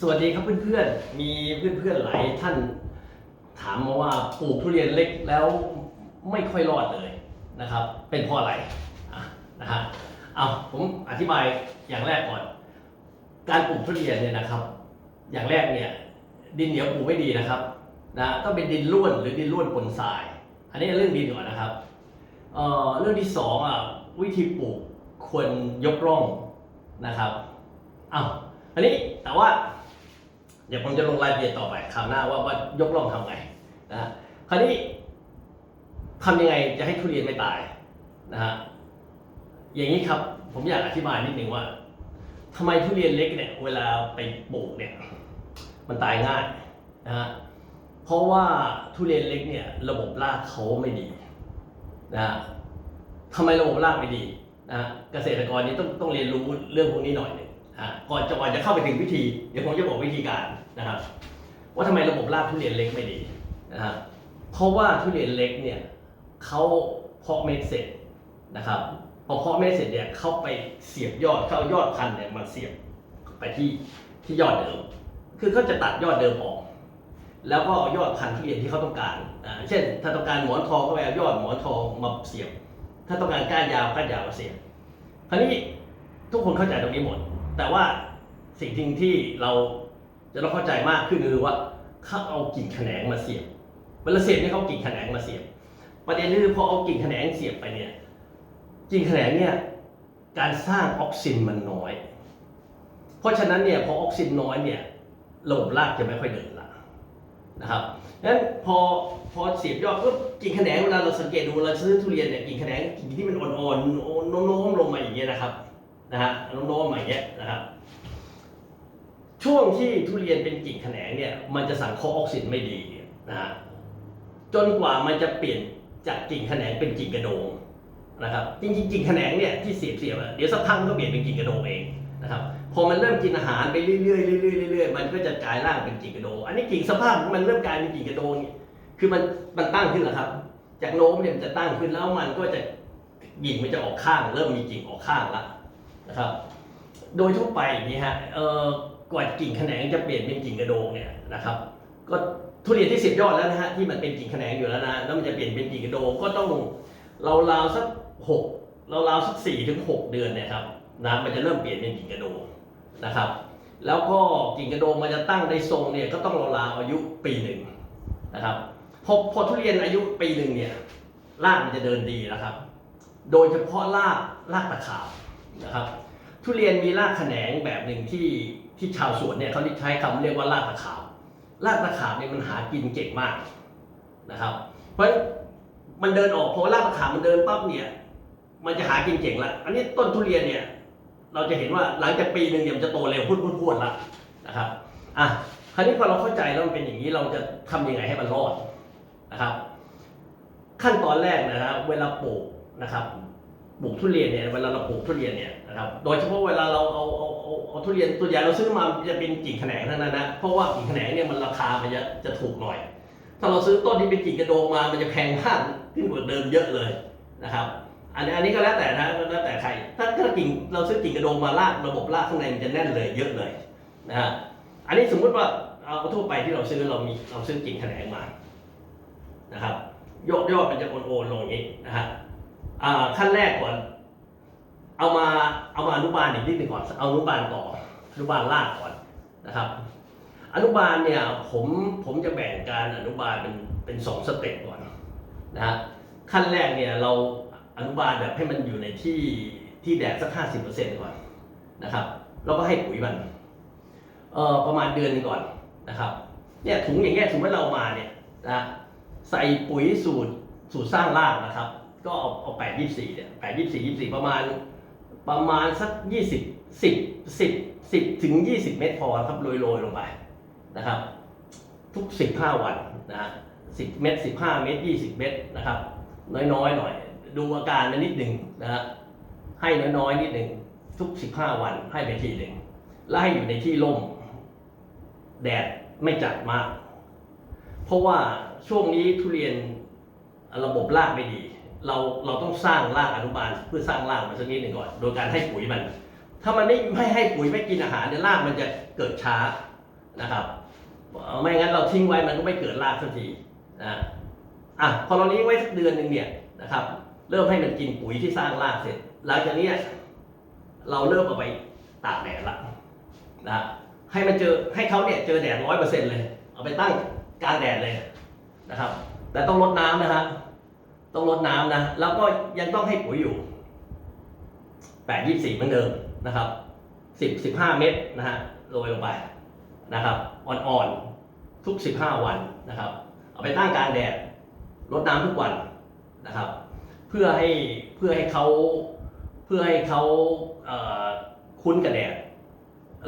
สวัสดีครับเพื่อนๆ มีเพื่อนๆหลายท่านถามมาว่าปลูกทุเรียนเล็กแล้วไม่ค่อยรอดเลยนะครับ เป็นเพราะอะไรนะฮะเอาผมอธิบายอย่างแรกก่อน การปลูกทุเรียนเนี่ยนะครับ อย่างแรกเนี่ยดินเหนียวปลูกไม่ดีนะครับนะต้องเป็นดินร่วนหรือดินร่วนปนทราย อันนี้เรื่องดินก่อนนะครับเอ่อเรื่องที่สองอะวิธีปลูกควรยกร่องนะครับเอาอันนี้แต่ว่า เดี๋ยวผมจะลงรายละเอียดต่อไปคราวหน้าว่าว่ายกล่องทำไงนะคราวนี้ทำยังไงจะให้ทุเรียนไม่ตายนะฮะอย่างนี้ครับผมอยากอธิบายนิดนึงว่าทำไมทุเรียนเล็กเนี่ยเวลาไปปลูกเนี่ยมันตายง่ายนะฮะเพราะว่าทุเรียนเล็กเนี่ยระบบรากเขาไม่ดีนะฮะทำไมระบบรากไม่ดีนะฮะเกษตรกรนี่ต้องต้องเรียนรู้เรื่องพวกนี้หน่อยหนึงอะก่อนจะก่อนจะเข้าไปถึงวิธี เดี๋ยวผมจะบอกวิธีการ นะครับว่าทำไมระบบรากทุเรียนเล็กไม่ดีนะฮะเพราะว่าทุเรียนเล็กเนี่ยเขาเพาะเม็ดเสร็จนะครับพอเพาะเม็ดเสร็จเนี่ยเขาไปเสียบยอดเขาเอายอดพันธุ์เนี่ยมาเสียบไปที่ที่ยอดเดิม คือเขาจะตัดยอดเดิมออกแล้วก็เอายอดพันธุ์ทุเรียนที่เขาต้องการอ่าเช่น ถ้าต้องการหมอนทองก็ไปเอายอดหมอนทองมาเสียบ ถ้าต้องการก้านยาวก้านยาวมาเสียบ คราวนี้ทุกคนเข้าใจตรงนี้หมด แต่ว่าสิ่งที่ที่เรา จะต้องเข้าใจมากขึ้นคือว่าเขาเอากิ่งแขนงมาเสียบเวลาเสียบเนี่ยเขากิ่งแขนงมาเสียบ ประเด็นคือพอเอากิ่งแขนงเสียบไปเนี่ยกิ่งแขนงเนี่ยการสร้างออกซินมันน้อย เพราะฉะนั้นเนี่ยพอออกซินน้อยเนี่ยระบบรากจะไม่ค่อยเดินละนะครับงั้นพอพอเสียบยอดก็กิ่งแขนงเวลาเราสังเกตดูเราซื้อทุเรียนเนี่ยกิ่งแขนงกิ่งที่มันอ่อนๆโน้มๆลงมาอย่างเงี้ยนะครับนะฮะโน้มๆมาอย่างเงี้ยนะครับ ช่วงที่ทุเรียนเป็นกิ่งแขนงเนี่ยมันจะสังเคราะห์ออกซินไม่ดีนะฮะจนกว่ามันจะเปลี่ยนจากกิ่งแขนงเป็นกิ่งกระโดงนะครับจริงๆกิ่งแขนงเนี่ยที่เสียบเสียบเดี๋ยวสักพักก็เปลี่ยนเป็นกิ่งกระโดงเองนะครับพอมันเริ่มกินอาหารไปเรื่อยๆเรื่อยๆเรื่อยๆมันก็จะกลายร่างเป็นกิ่งกระโดงอันนี้กิ่งสภาพมันเริ่มกลายเป็นกิ่งกระโดงเนี่ยคือมันมันตั้งขึ้นแล้วครับ จากโน้มเนี่ยมันจะตั้งขึ้นแล้วมันก็จะกิ่งมันจะออกข้าง เริ่มมีกิ่งออกข้างแล้วนะครับ โดยทั่วไปอย่างนี้ฮะเอ่อ กว่ากิ่งแขนงจะเปลี่ยนเป็นกิ่งกระโดงเนี่ยนะครับก็ทุเรียนที่เสียบยอดแล้วนะฮะที่มันเป็นกิ่งแขนงอยู่แล้วนะแล้วมันจะเปลี่ยนเป็นกิ่งกระโดงก็ต้องเราราวสักหกเราราวสักสี่ถึงหกเดือนเนี่ยครับนะมันจะเริ่มเปลี่ยนเป็นกิ่งกระโดงนะครับแล้วก็กิ่งกระโดงมันจะตั้งได้ทรงเนี่ยก็ต้องราวๆอายุปีหนึ่งนะครับพอพอทุเรียนอายุปีหนึ่งเนี่ยรากมันจะเดินดีนะครับ โดยเฉพาะรากรากตะขาบนะครับทุเรียนมีรากแขนงแบบหนึ่งที่ ที่ชาวสวนเนี่ยเขาใช้คำเรียกว่ารากตะขาบรากตะขาบเนี่ยมันหากินเก่งมากนะครับ เพราะมันเดินออกพอรากตะขาบมันเดินปั๊บเนี่ย มันจะหากินเก่งละอันนี้ต้นทุเรียนเนี่ย เราจะเห็นว่าหลังจากปีหนึ่งเนี่ยมันจะโตเร็วพุ่นพุ่นพุ่นละนะครับอะคราวนี้พอเราเข้าใจแล้วมันเป็นอย่างนี้เราจะทำยังไงให้มันรอดนะครับ ขั้นตอนแรกนะครับเวลาปลูกนะครับปลูกทุเรียนเนี่ยเวลาเราปลูกทุเรียนเนี่ย นะครับโดยเฉพาะเวลาเราเอาเอาเอาเอาทุเรียนตัวใหญ่เราซื้อมาจะเป็นกิ่งแขนงทั้งนั้นนะเพราะว่ากิ่งแขนงเนี่ยมันราคามันจะจะถูกหน่อย ถ้าเราซื้อต้นที่เป็นกิ่งกระโดงมามันจะแพงมากขึ้นกว่าเดิมเยอะเลยนะครับอันนี้อันนี้ก็แล้วแต่นะแล้วแต่ใครถ้าถ้ากิ่งเราซื้อกิ่งกระโดงมาลากระบบลากข้างในมันจะแน่นเลยเยอะเลยนะฮะอันนี้สมมติว่าเอาทั่วไปที่เราซื้อเรามีเราซื้อกิ่งแขนงมานะครับยอดยอดมันจะโอนโอนลงอย่างนี้นะฮะอ่าขั้นแรกก่อน เอามาอนุบาลอีกนิดหนึ่งก่อนเอาอนุบาลต่ออนุบาลลากก่อนนะครับ อนุบาลเนี่ยผมผมจะแบ่งการอนุบาลเป็นเป็นสองสเต็ปก่อนนะฮะขั้นแรกเนี่ยเราอนุบาลแบบให้มันอยู่ในที่ที่แดดสักห้าสิบเปอร์เซ็นต์ก่อนนะครับแล้วก็ให้ปุ๋ยมันเอ่อประมาณเดือนนึงก่อนนะครับเนี่ยถุงอย่างเงี้ยถุงที่เราเอามาเนี่ยนะใส่ปุ๋ยสูตรสูตรสร้างรากนะครับ ก็เอาเอาแปดยี่สี่เนี่ยแปดยี่สี่ยี่สี่ประมาณ ประมาณสักยี่สิบสิบสิบสิบถึงยี่สิบเมตรพอครับโรยโรยๆลงไปนะครับ ทุกสิบห้าวันนะฮะสิบเมตรสิบห้าเมตรยี่สิบเมตรนะครับ น้อยๆหน่อย ดูอาการนิดหนึ่งนะฮะให้น้อยๆนิดหนึ่งทุกสิบห้าวันให้ไปทีหนึ่งแล้วให้อยู่ในที่ร่ม แดดไม่จัดมาก เพราะว่าช่วงนี้ทุเรียนระบบรากไม่ดี เราเราต้องสร้างรากอนุบาลเพื่อสร้างรากมันสักนิดหนึ่งก่อน โดยการให้ปุ๋ยมัน ถ้ามันไม่ไม่ให้ปุ๋ยไม่กินอาหารเนี่ยรากมันจะเกิดช้านะครับไม่งั้นเราทิ้งไว้มันก็ไม่เกิดรากสักทีนะอะพอเราเลี้ยงไว้สักเดือนหนึ่งเนี่ยนะครับ เริ่มให้มันกินปุ๋ยที่สร้างรากเสร็จ หลังจากนี้เราเริ่มเอาไปตากแดดละนะฮะให้มันเจอให้เขาเนี่ยเจอแดดร้อยเปอร์เซ็นต์เลย เอาไปตั้งกลางแดดเลยนะครับ แต่ต้องลดน้ำนะฮะ ต้องลดน้ำนะ แล้วก็ยังต้องให้ปุ๋ยอยู่แปดยี่สี่เหมือนเดิมนะครับสิบสิบห้าเม็ดนะฮะโรยลงไปนะครับอ่อนๆทุกสิบห้าวันนะครับ เอาไปตั้งกางแดดลดน้ำทุกวันนะครับ เพื่อให้เพื่อให้เขาเพื่อให้เขาเคุ้นกับแดด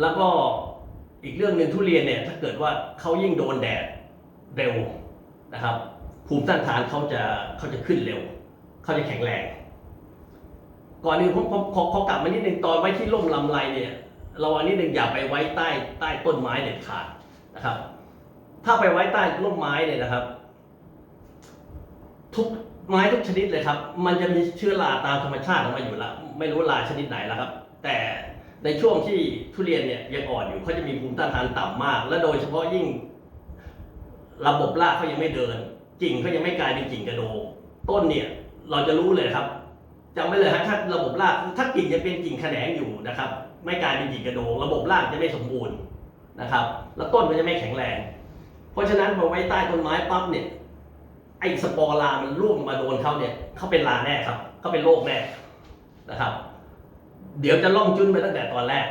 แล้วก็อีกเรื่องหนึ่งทุเรียนเนี่ยถ้าเกิดว่าเขายิ่งโดนแดดเร็วนะครับ ภูมิต้านทานเขาจะเขาจะขึ้นเร็ว เขาจะแข็งแรง ก่อนอื่นผมผมขอขอกลับมานิดนึงตอนไว้ที่ร่มลำไรเนี่ย เราอันนี้หนึ่งอย่าไปไว้ใต้ใต้ต้นไม้เด็ดขาดนะครับ ถ้าไปไว้ใต้ร่มไม้เนี่ยนะครับ ทุกไม้ทุกชนิดเลยครับ มันจะมีเชื้อราตามธรรมชาติออกมาอยู่แล้ว ไม่รู้ราชนิดไหนแล้วครับ แต่ในช่วงที่ทุเรียนเนี่ยยังอ่อนอยู่เขาจะมีภูมิต้านทานต่ำมาก และโดยเฉพาะยิ่งระบบรากเขายังไม่เดิน กิ่งเขายังไม่กลายเป็นกิ่งกระโดงต้นเนี่ยเราจะรู้เลยครับจำไว้เลยครับถ้าระบบรากถ้ากิ่งจะเป็นกิ่งแขนงอยู่นะครับ ไม่กลายเป็นกิ่งกระโดง ระบบรากจะไม่สมบูรณ์นะครับ แล้วต้นมันจะไม่แข็งแรง เพราะฉะนั้นพอไว้ใต้ต้นไม้ปั๊บเนี่ยไอ้สปอร์รามันร่วงมาโดนเขาเนี่ยเขาเป็นลาแน่ครับเขาเป็นโรคแน่นะครับ เดี๋ยวจะล่องจุนไปตั้งแต่ตอนแรก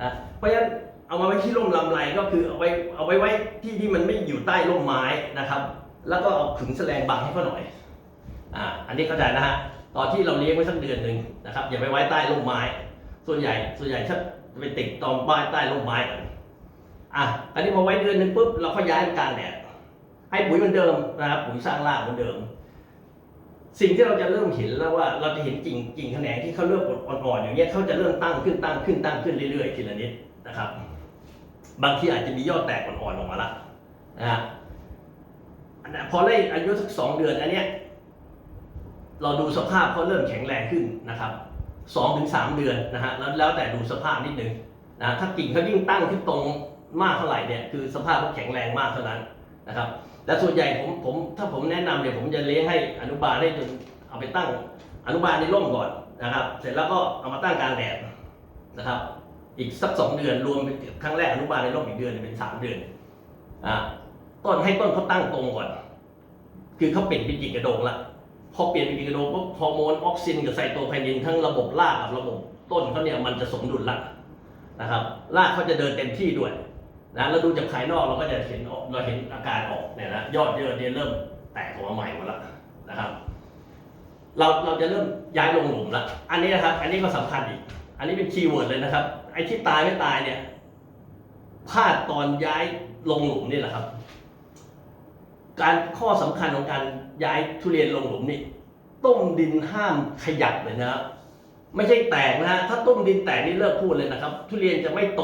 นะเพราะฉะนั้นเอามาไว้ที่ร่มลำไรก็คือเอาไว้เอาไว้ไว้ที่ที่มันไม่อยู่ใต้ร่มไม้นะครับ แล้วก็เอาขึงแสลงบังให้เขาหน่อย อ่า อันนี้เข้าใจนะฮะ ตอนที่เราเลี้ยงไว้สักเดือนหนึ่งนะครับ อย่าไปไว้ใต้ร่มไม้ ส่วนใหญ่ ส่วนใหญ่จะไปติดตอมป้ายใต้ร่มไม้กันอะอันนี้พอไว้เดือนหนึ่งปุ๊บเราก็ย้ายกลางแดด ให้ปุ๋ยเหมือนเดิมนะครับ ปุ๋ยสร้างรากเหมือนเดิม สิ่งที่เราจะเริ่มเห็นแล้วว่าเราจะเห็นกิ่งกิ่งแขนงที่เขาเริ่มอ่อนๆอย่างเงี้ยเขาจะเริ่มตั้งขึ้นตั้งขึ้นตั้งขึ้นเรื่อยๆทีละนิดนะครับ บางทีอาจจะมียอดแตกอ่อนๆออกมาละนะฮะ นนั้นพอได้อายุสักสองเดือนอันเนี้ยเราดูสภาพเขาเริ่มแข็งแรงขึ้นนะครับสองถึงสามเดือนนะฮะแล้วแล้วแต่ดูสภาพนิดนึงนะถ้ากิ่งเขายิ่งตั้งขึ้นตรงมากเท่าไหร่เนี่ยคือสภาพเขาแข็งแรงมากเท่านั้นนะครับแต่ส่วนใหญ่ผมผมถ้าผมแนะนำเนี่ยผมจะเลี้ยงให้อนุบาลให้จนเอาไปตั้งอนุบาลในร่มก่อนนะครับ เสร็จแล้วก็เอามาตั้งกลางแดดนะครับ อีกสักสองเดือนรวมเป็นครั้งแรกอนุบาลในร่มอีกเดือนเป็นสามเดือนอ่า ต้นให้ต้นเขาตั้งตรงก่อน คือเขาเปลี่ยนเป็นกิ่งกระโดงละพอเปลี่ยนเป็นกิ่งกระโดงปุ๊บฮอร์โมนออกซินกับไซโตไคนินทั้งระบบรากกับระบบต้นเขาเนี่ยมันจะสมดุลละนะครับรากเขาจะเดินเต็มที่ด้วยนะเราดูจากภายนอกเราก็จะเห็นออกเราเห็นอาการออกเนี่ยนะยอดเยอะเนี่ยเริ่มแตกออกมาใหม่หมดล้วนะครับ เราเราจะเริ่มย้ายลงหลุมละอันนี้นะครับ อันนี้ก็สำคัญอีก อันนี้เป็นคีย์เวิร์ดเลยนะครับ ไอ้ที่ตายไม่ตายเนี่ยพลาดตอนย้ายลงหลุมนี่แหละครับ การข้อสำคัญของการย้ายทุเรียนลงหลุมนี่ต้มดินห้ามขยับเลยนะครับไม่ใช่แตกนะฮะถ้าต้มดินแตกนี่เลิกพูดเลยนะครับ ทุเรียนจะไม่โต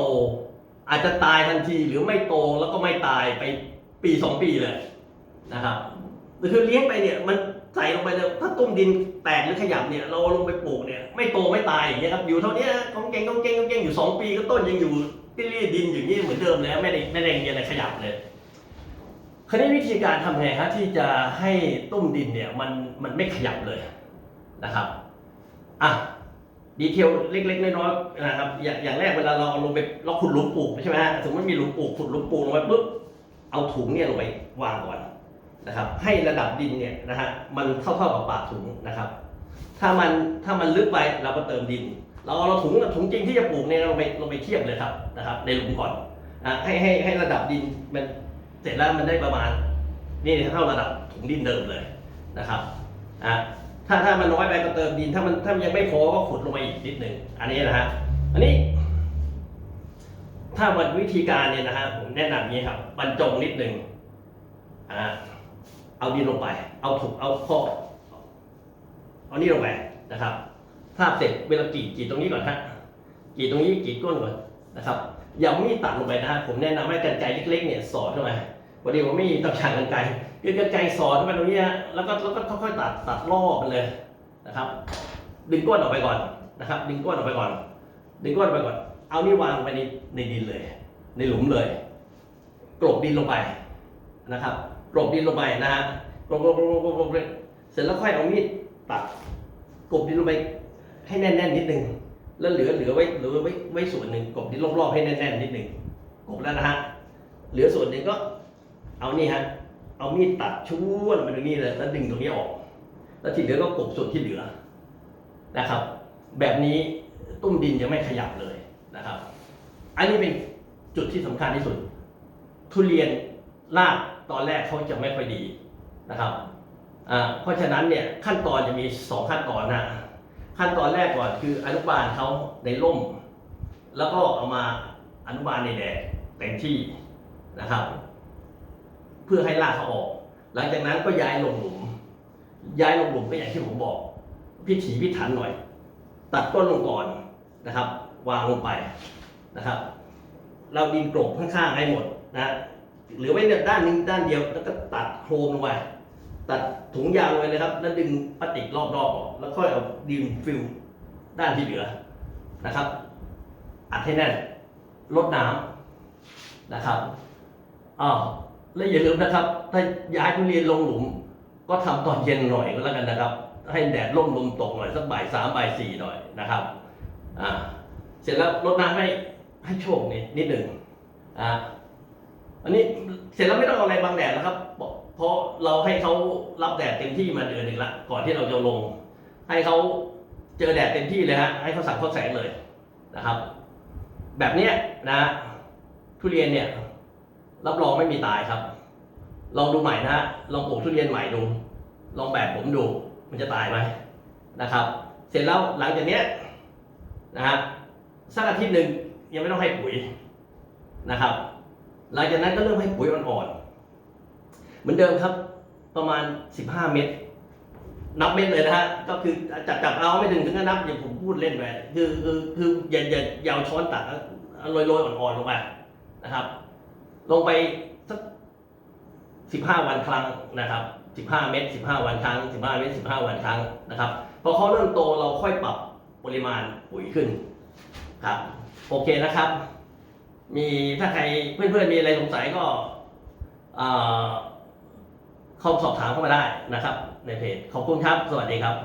อาจจะตายทันทีหรือไม่โตแล้วก็ไม่ตายไปปีสองปีเลยนะครับคือเลี้ยงไปเนี่ยมันใส่ลงไปเลยถ้าต้มดินแตกหรือขยับเนี่ยเราลงไปปลูกเนี่ยไม่โตไม่ตายอย่างเงี้ยครับอยู่เท่านี้กองเก่งกองเก่งกองเก่งอยู่สองปีก็ต้นยังอยู่ที่รีดดินอย่างนี้เหมือนเดิมแล้วไม่ได้ไม่ได้มีอะไรขยับเลย คราวนี้วิธีการทำไงฮะที่จะให้ต้มดินเนี่ยมันมันไม่ขยับเลยนะครับอะดีเทลเล็กๆน้อยๆนะครับอย่างอย่างแรกเวลาเราเอาลงไปเราขุดหลุมปลูกใช่ไหมฮะสมมติมีหลุมปลูกขุดหลุมปลูกลงไปปุ๊บเอาถุงเนี่ยลงไปวางก่อนนะครับ ให้ระดับดินเนี่ยนะฮะมันเท่าๆกับปากถุงนะครับ ถ้ามันถ้ามันลึกไปเราก็เติมดิน เราเอาเราถุงถุงจริงที่จะปลูกเนี่ยเราไปเราไปเทียบเลยครับนะครับ ในหลุมก่อนอะให้ให้ให้ระดับดินมัน เสร็จแล้วมันได้ประมาณ นี่เท่าระดับถุงดินเดิมเลยนะครับอะถ้าถ้ามันน้อยไปก็เติมดิน ถ้ามันถ้ามันยังไม่พอก็ขุดลงไปอีกนิดหนึ่งอันนี้นะฮะอันนี้ ถ้าวันวิธีการเนี่ยนะฮะผมแนะนำงนี้ครับบรรจงนิดหนึ่งอ่าเอาดินลงไป เอาถุกเอาข้อเอานี่ลงไปนะครับถ้าเสร็จเวลากรีดกรีดตรงนี้ก่อนฮะกรีดตรงนี้กรีดก้นก่อนนะครับ อย่ามีดตัดลงไปนะฮะผมแนะนำให้กันไกรเล็กๆเนี่ยสอดเข้าไปวันนี้ผมไม่มีต้องช่างกันไกรคือกันไกรสอดเข้าไปตรงนี้ฮะแล้วก็แล้วก็ค่อยๆตัดตัดรอบมันเลยนะครับ ดึงก้นออกไปก่อนนะครับ ดึงก้นออกไปก่อน ดึงก้นออกไปก่อน เอานี่วางไปในในดินเลย ในหลุมเลยกลบดินลงไปนะครับกลบดินลงไปนะฮะกลบกลบกลบกลบกลบกลบเสร็จแล้วค่อยเอามีดตัดกลบดินลงไปให้แน่นๆนิดนึง แล้วเหลือเหลือไว้เหลือไว้ไว้ส่วนหนึ่งกบดินรอบๆให้แน่นๆนิดหนึ่งกบแล้วนะฮะเหลือส่วนหนึ่งก็ เอานี่ฮะเอามีดตัดช่วนมาตรงนี้เลยแล้วดึงตรงนี้ออก แล้วที่เหลือก็กบส่วนที่เหลือนะครับ แบบนี้ตุ้มดินจะไม่ขยับเลยนะครับ อันนี้เป็นจุดที่สำคัญที่สุด ทุเรียนรากตอนแรกเขาจะไม่ค่อยดีนะครับอ่าเพราะฉะนั้นเนี่ยขั้นตอนจะมีสองขั้นตอนนะ ขั้นตอนแรกก่อนคืออนุบาลเขาในร่ม แล้วก็เอามาอนุบาลในแดดเต็มที่นะครับ เพื่อให้รากเขาออก หลังจากนั้นก็ย้ายลงหลุม ย้ายลงหลุมก็อย่างที่ผมบอก พิถีพิถันหน่อย ตัดต้นลงก่อนนะครับ วางลงไปนะครับ เราดินกลบข้างๆให้หมดนะหลือไว้เนี่ยด้านหนึงด้านเดียวแล้วก็ตัดโครมลงไปตัด ถุงยางไปเลยครับ แล้วดึงพลาสติกรอบๆออกแล้วค่อยเอาดินฟิลด้านที่เหลือนะครับ อัดให้แน่นลดน้ำนะครับอ้าวแล้วอย่าลืมนะครับ ถ้าย้ายทุเรียนลงหลุม ก็ทำตอนเย็นหน่อยก็แล้วกันนะครับ ให้แดดร่มลมตกหน่อยสักบ่ายสามบ่ายสี่หน่อยนะครับอ่าเสร็จแล้วลดน้ำให้ให้โชคนิดนิดหนึ่งอ่าอันนี้เสร็จแล้วไม่ต้องเอาอะไรบังแดดแล้วครับ เพราะเราให้เขารับแดดเต็มที่มาเดือนหนึ่งละก่อนที่เราจะลง ให้เขาเจอแดดเต็มที่เลยฮะให้เขาสั่งเขาแสงเลยนะครับ แบบเนี้ยนะทุเรียนเนี่ยรับรองไม่มีตายครับ ลองดูใหม่นะฮะลองปลูกทุเรียนใหม่ดู ลองแบบผมดูมันจะตายไหมนะครับ เสร็จแล้วหลังจากเนี้ยนะฮะสักอาทิตย์หนึ่งยังไม่ต้องให้ปุ๋ยนะครับ หลังจากนั้นก็เริ่มให้ปุ๋ยอ่อนๆ เหมือนเดิมครับ ประมาณ 15 เม็ดนับเม็ดเลยนะฮะ ก็คือจับจับเอาไม่ถึงถึงก็นับอย่างผมพูดเล่นไปคือคือคืออย่าอย่าอย่าเอาช้อนตักเอาโรยโรยอ่อนๆลงไปนะครับ ลงไปสักสิบห้าวันครั้งนะครับสิบห้าเม็ดสิบห้าวันครั้งสิบห้าเม็ดสิบห้าวันครั้งนะครับพอเขาเริ่มโตเราค่อยปรับปริมาณปุ๋ยขึ้นครับโอเคนะครับ มีถ้าใครเพื่อนๆมีอะไรสงสัยก็อ่อ เข้าสอบถามเข้ามาได้นะครับ ในเพจขอบคุณครับ สวัสดีครับ